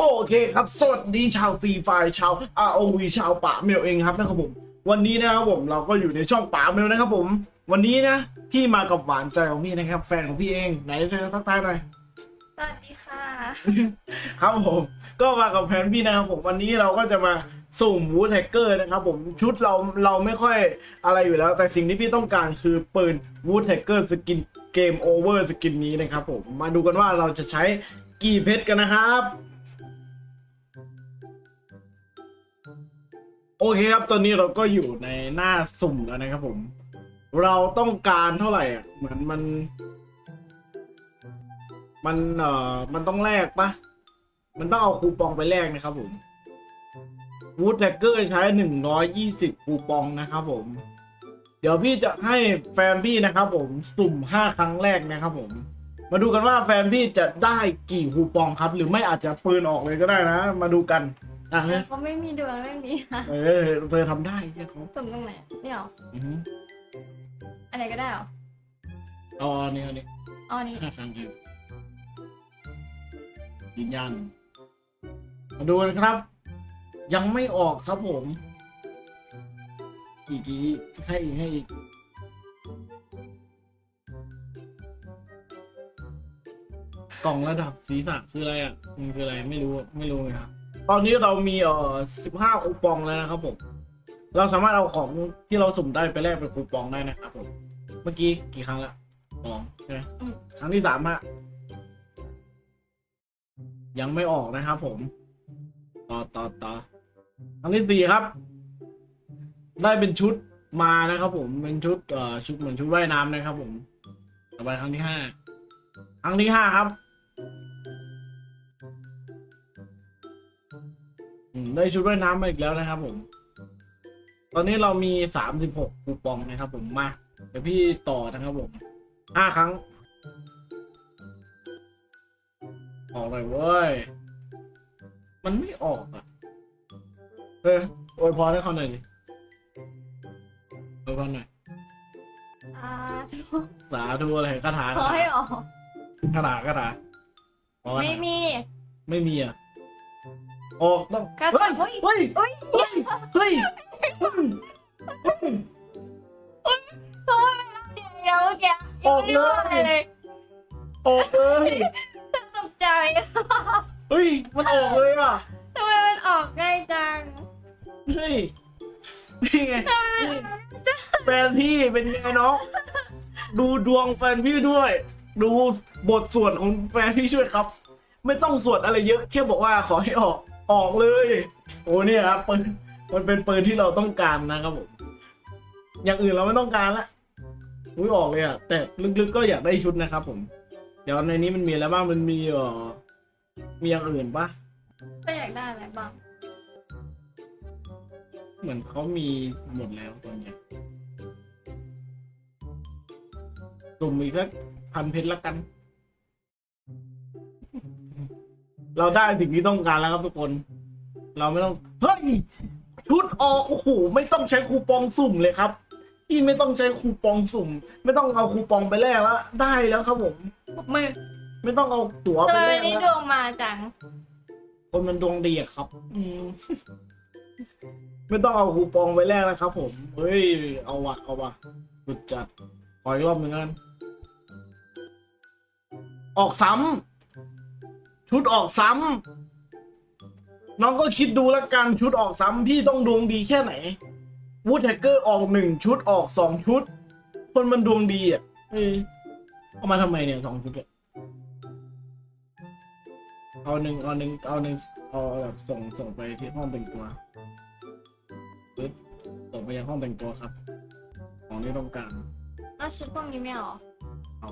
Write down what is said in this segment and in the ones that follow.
โอเคครับ สวัสดีชาวฟรีไฟร์ชาว ROV ชาวป่าเมลเองครับนะครับผม วันนี้นะครับผมเราก็อยู่ในช่องป่าเมลนะครับผม วันนี้นะพี่มากับหวานใจของพี่นะครับ แฟนของพี่เอง ไหนเธอทักทายหน่อย สวัสดีค่ะ ครับผม ก็มากับแฟนพี่นะครับผม วันนี้เราก็จะมาสุ่มวูดแฮกเกอร์นะครับผมชุดเราเราไม่ค่อยอะไรอยู่แล้ว แต่สิ่งที่พี่ต้องการคือปืนวูดแฮกเกอร์สกินเกมโอเวอร์สกินนี้นะครับผม มาดูกันว่าเราจะใช้กี่เพชรกันนะครับ โอเคครับ ตอนนี้เราก็อยู่ในหน้าสุ่มแล้วนะครับผม เราต้องการเท่าไหร่อะ เหมือนมัน มันเอ่อ มันต้องแลกปะมันต้องเอาคูปองไปแลกนะครับผมวูดแ a กเกอร์ใช้หนึ่งร้อยยี่สิบคูปองนะครับผม เดี๋ยวพี่จะให้แฟนพี่นะครับผมสุ่มห้าครั้งแรกนะครับผม มาดูกันว่าแฟนพี่จะได้กี่คูปองครับ หรือไม่อาจจะปืนออกเลยก็ได้นะ มาดูกัน อะเขาไม่มีดวงเรื่องนี้ค่ะเออเธอทำได้แค่เขาสมตรงไหนนี่เหรออือหืออันไหนก็ได้เหรอเอาอันนี้อันนี้เอาอันนี้ห้าครั้งครับยืนยันมาดูกันครับ ยังไม่ออกครับผม อีกทีให้อีกให้อีกกล่องระดับศีรษะคืออะไรอะมันคืออะไรไม่รู้ไม่รู้เลยครับ ตอนนี้เรามีเอ่อสิบห้าคูปองแล้วนะครับผม เราสามารถเอาของที่เราสุ่มได้ไปแลกเป็นคูปองได้นะครับผม เมื่อกี้กี่ครั้งละสองใช่ไหมอืมครั้งที่สามฮะยังไม่ออกนะครับผม ต่อต่อต่อครั้งที่สี่ครับ ได้เป็นชุดมานะครับผมเป็นชุดเอ่อชุดเหมือนชุดว่ายน้ำนะครับผม ต่อไปครั้งที่ห้าครั้งที่ห้าครับ ได้ชุดว่ายน้ำมาอีกแล้วนะครับผม ตอนนี้เรามีสามสิบหกคูปองนะครับผมมา เดี๋ยวพี่ต่อนะครับผมห้าครั้งออกเลยเว้ย มันไม่ออกอะ เอออวยพรให้เขาหน่อยดิอวยพรหน่อย อ่าสาธุอะไรคาถาขอให้ออกคาถาคาถาขอคาถาไม่มี ไม่มีอะ ออกต้องคาเฮ้ถายเฮ้ย เฮ้ย เฮ้ยเฮ้ย เฮ้ยเพราะว่ามันเดียวเดียวเมื่อกี้ยังไม่ได้พูดอะไรเลย ออกเลย ตกใจเฮ้ย มันออกเลยอะ ทำไมมันออกง่ายจังเฮ้ย นี่ไงนี่แฟนพี่เป็นไงน้อง ดูดวงแฟนพี่ด้วย ดูบทสวดของแฟนพี่ช่วยครับ ไม่ต้องสวดอะไรเยอะ แค่บอกว่าขอให้ออก ออกเลย โอ้เนี่ยครับปืนมันเป็นปืนที่เราต้องการนะครับผม อย่างอื่นเราไม่ต้องการละอุ้ยออกเลยอะแต่ลึกๆก็อยากได้ชุดนะครับผม เดี๋ยวในนี้มันมีอะไรบ้าง มันมีเอ่อมีอย่างอื่นปะก็อยากได้อะไรบ้าง เหมือนเขามีหมดแล้วตอนเนี้ยกลุ่มอีกสักพันเพชรละกัน เราได้สิ่งที่ต้องการแล้วครับทุกคน เราไม่ต้อง เฮ้ย ชุดออกโอ้โหไม่ต้องใช้คูปองสุ่มเลยครับที่ไม่ต้องใช้คูปองสุ่ม ไม่ต้องเอาคูปองไปแลกแล้วได้แล้วครับผมมือไม่ต้องเอาตั๋วทำไปไมแลวันกนี้ดแล้ววงมาจัง คนมันดวงดีอะครับ อืม ไม่ต้องเอาคูปองไปแลกแล้วครับ ผมเฮ้ยเอาวะเอาวะสุดจัดขออีกรอบหนึ่งกันออกซ้ำ ชุดออกซ้ำน้องก็คิดดูแล้วกันชุดออกซ้ำพี่ต้องดวงดีแค่ไหนวูดแฮกเกอร์ออกหนึ่งชุดออกสองชุด คนมันดวงดีอะเฮ้ยเอามาทำไมเนี่ยสองชุดอะเอาหนึ่งเอาหนึ่งเอาหนึ่งเอาแบบส่งส่งไปที่ห้องแต่งตัวปึ๊บส่งไปยังห้องแต่งตัวครับ ของที่ต้องการแล้วชุดพวกนี้ไม่เอาเหรอเอา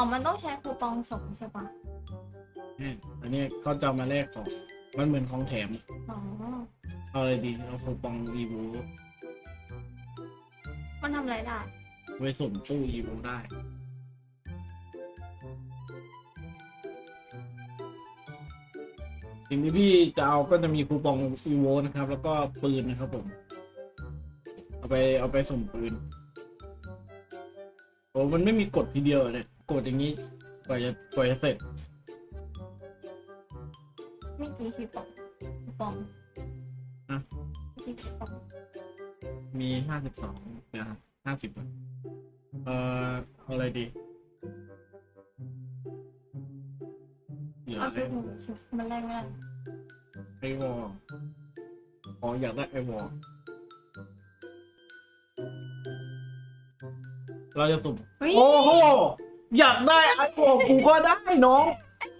อ๋อ มันต้องใช้คูปองส่งใช่ปะเนี่ยอันนี้เขาจะเอามาแลกของ มันเหมือนของแถม อ๋อ เอาอะไรดี เอาคูปองอีโวมันทำอะไรได้ ไว้สุ่มตู้อีโวได้ สิ่งที่พี่จะเอาก็จะมีคูปองอีโวนะครับ แล้วก็ปืนนะครับผม เอาไปเอาไปสุ่มปืน โอ้มันไม่มีกดทีเดียวเลย กดอย่างนี้กว่าจะกว่าจะเสร็จไม่กี่คีปองคีปองอะไม่กี่คีปองมีห้าสิบสองเดี๋ยวห้าสิบเอ่อเอาอะไรดีเหลือเอาอะไรชุดหนึ่งชุดมันแรกไม่ได้ไอวอลอ๋ออยากได้ไอวอลเราจะสุ่มเฮ้ยโอ้โห อยากได้ไอวอลกูก็ได้น้อง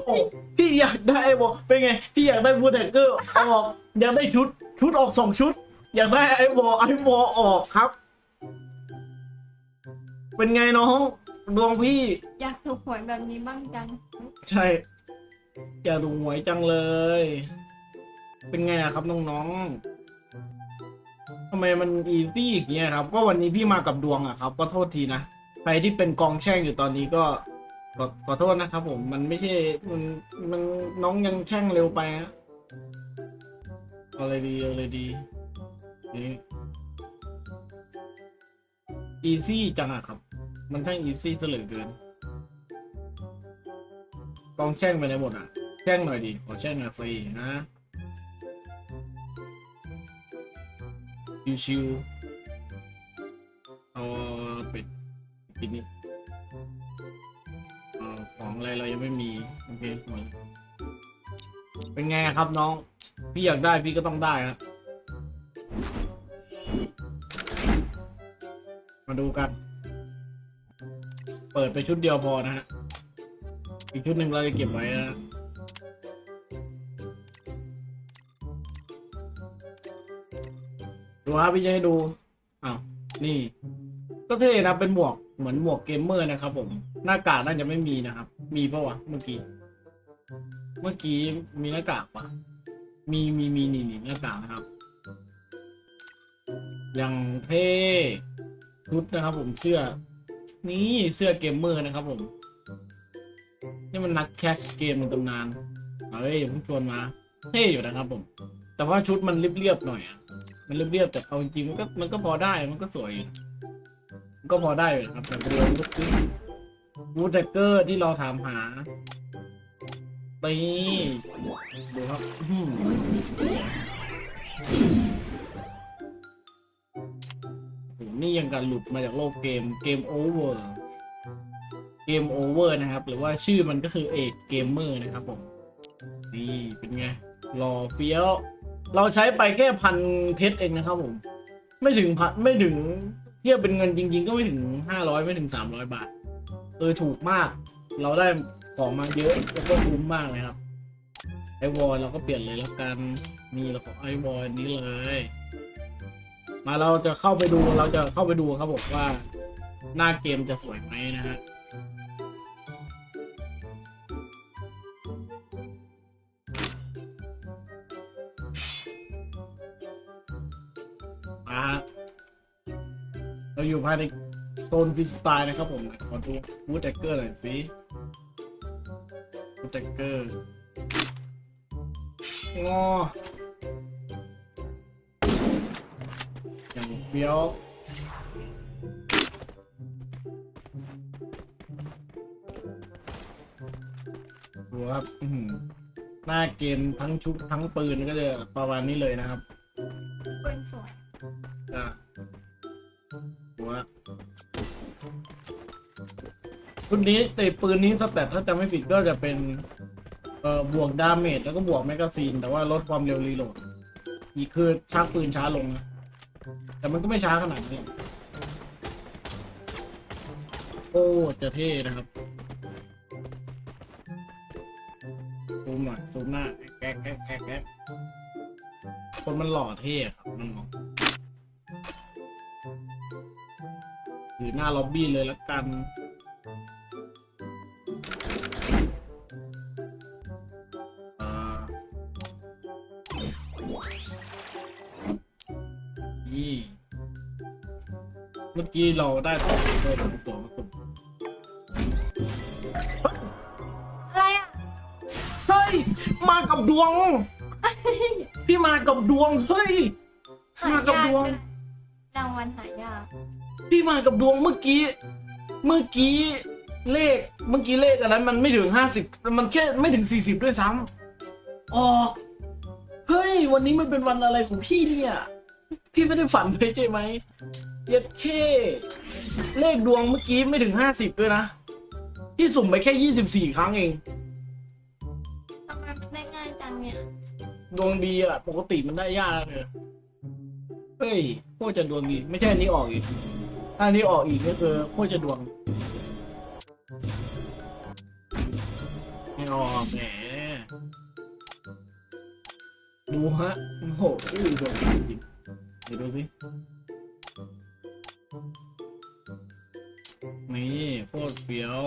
โอ้พี่อยากได้ไอวอลเป็นไง พี่อยากได้บูเดเกอร์ออกอยากได้ชุดชุดออกสองชุด อยากได้ไอวอลไอวอลออกครับ เป็นไงน้องดวงพี่ อยากถูกหวยแบบนี้บ้างจัง ใช่อยากดูหวยจังเลย เป็นไงอะครับน้องๆทำไมมันอีซี่อย่างเงี้ยครับ ก็วันนี้พี่มากับดวงอะครับ ก็โทษทีนะ ใครที่เป็นกองแช่งอยู่ตอนนี้ก็ขอขอโทษนะครับผมมันไม่ใช่มันมันน้องยังแช่งเร็วไปฮะเอาเลยดีเอาเลยดีนี่อีซี่จังอะครับ มันทั้งอีซี่ซะเหลือเกินกองแช่งไปไหนหมดอะแช่งหน่อยดิขอแช่งหน่อยสินะชิวๆเอาปิด ปิดนี่เอาของอะไรเรายังไม่มีโอเคหมดเป็นไงครับน้อง พี่อยากได้พี่ก็ต้องได้ครับมาดูกัน เปิดไปชุดเดียวพอนะฮะ อีกชุดหนึ่งเราจะเก็บไว้นะดูครับพี่จะให้ดูอ้าวนี่ ก็เท่นะเป็นหมวกเหมือนหมวกเกมเมอร์นะครับผมหน้ากากน่าจะไม่มีนะครับ มีปะวะเมื่อกี้ เมื่อกี้มีหน้ากากปะมีมีมีนี่นี่หน้ากากนะครับอย่างเท่ชุดนะครับ ผมเสื้อ นี่เสื้อเกมเมอร์นะครับ ผม นี่มันนักแคชเกมในตำนานเฮ้ยเพิ่งชวนมาเท่อยู่นะครับ ผม แต่ว่าชุดมันเรียบๆหน่อยอะมันเรียบๆแต่เอาจริงๆมันก็มันก็พอได้มันก็สวยอยู่ ก็พอได้อยู่นะครับแต่เรียนก็คือวูดแดกเกอร์ที่เราถามหาตีดูครับอื้อหือโอ้โหนี่ยังกันหลุดมาจากโลกเกมเกมโอเวอร์เกมโอเวอร์นะครับ หรือว่าชื่อมันก็คือเอกเกมเมอร์นะครับผม นี่เป็นไงรอเฟี้ยว เราใช้ไปแค่พันเพชรเองนะครับผม ไม่ถึงพันไม่ถึง เทียบเป็นเงินจริง ๆ ก็ไม่ถึงห้าร้อยไม่ถึงสามร้อยบาท เออถูกมาก เราได้ของมาเยอะแล้วก็คุ้มมากเลยครับ ไอวอลเราก็เปลี่ยนเลยแล้วกันนี่เราก็ไอวอลนี้เลย มาเราจะเข้าไปดูเราจะเข้าไปดูครับผมว่า หน้าเกมจะสวยไหมนะฮะาอยู่ภายในโซนฟิสไตล์นะครับผมขอดูวูดแดกเกอร์หน่อยสิวูดแดกเกอร์งออย่างเฟี้ยวดูครับอื้อหือหน้าเกมทั้งชุดทั้งปืนก็จะประมาณนี้เลยนะครับเป็นสวยอะ หัวชุดนี้ไอปืนนี้สเตตถ้าจะไม่ผิดก็จะเป็น เอ่อบวกดาเมจแล้วก็บวกแมกกาซีน แต่ว่าลดความเร็วรีโหลดอีกคือชักปืนช้าลงนะ แต่มันก็ไม่ช้าขนาดนี้โอ้จะเท่นะครับซูมหน่อยซูมหน้าแก๊กแก๊กแก๊กแก๊กคนมันหล่อเท่ครับมันมอง หรือหน้าล็อบบี้เลยละกันอ่านี่เมื่อกี้เราได้ตัวตัวตัวตัวตัวอะไรอะ เฮ้ย มากับดวง พี่มากับดวง เฮ้ยหายมากับยากดวง รางวัลหายาก พี่มากับดวงเมื่อกี้ เมื่อกี้เลขเมื่อกี้เลขอันนั้นมันไม่ถึงห้าสิบมันแค่ไม่ถึงสี่สิบด้วยซ้ำอ๋อเฮ้ย วันนี้มันเป็นวันอะไรของพี่เนี่ย พี่ไม่ได้ฝันไปใช่ไหมเย็ดเคเลขดวงเมื่อกี้ไม่ถึงห้าสิบด้วยนะ พี่สุ่มไปแค่ยี่สิบสี่ครั้งเอง ทำไมมันได้ง่ายจังเนี่ยดวงดีอะปกติมันได้ยากเลยเฮ้ยโคตรจะดวงดี ไม่ใช่อันนี้ออกอีก ถ้านี้ออกอีกก็คือโคตรจะดวงไม่ออกแหมดูฮะ โอ้โหอุ้ดวงดีจริงเดี๋ยวดูสินี่โคตรเฟี้ยว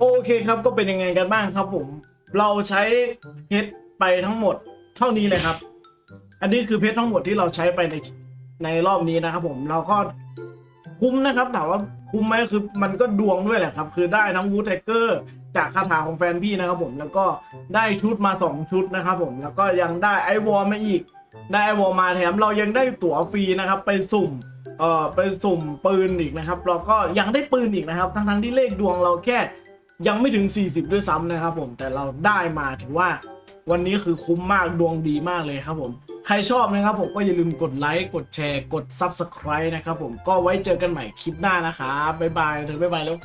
โอเคครับก็เป็นยังไงกันบ้างครับผม เราใช้เพชรไปทั้งหมด เท่านี้เลยครับ อันนี้คือเพชรทั้งหมดที่เราใช้ไปในในรอบนี้นะครับ ผมเราก็คุ้มนะครับถามว่าคุ้มไหมคือมันก็ดวงด้วยแหละครับ คือได้ทั้งวูดไทเกอร์จากคาถาของแฟนพี่นะครับผมแล้วก็ได้ชุดมาสองชุดนะครับผมแล้วก็ยังได้ไอวอลมาอีก ได้ไอวอลมาแถมเรายังได้ตั๋วฟรีนะครับ ไปสุ่มเอ่อไปสุ่มปืนอีกนะครับเราก็ยังได้ปืนอีกนะครับ ทั้งๆที่เลขดวงเราแค่ยังไม่ถึง 40 ด้วยซ้ำนะครับผมแต่เราได้มาถือว่า วันนี้คือคุ้มมากดวงดีมากเลยครับผม ใครชอบนะครับผมก็อย่าลืมกดไลค์ กดแชร์ กด Subscribe นะครับผม ก็ไว้เจอกันใหม่คลิปหน้านะครับ บ๊ายบายเถอบ๊ายบายแล้ว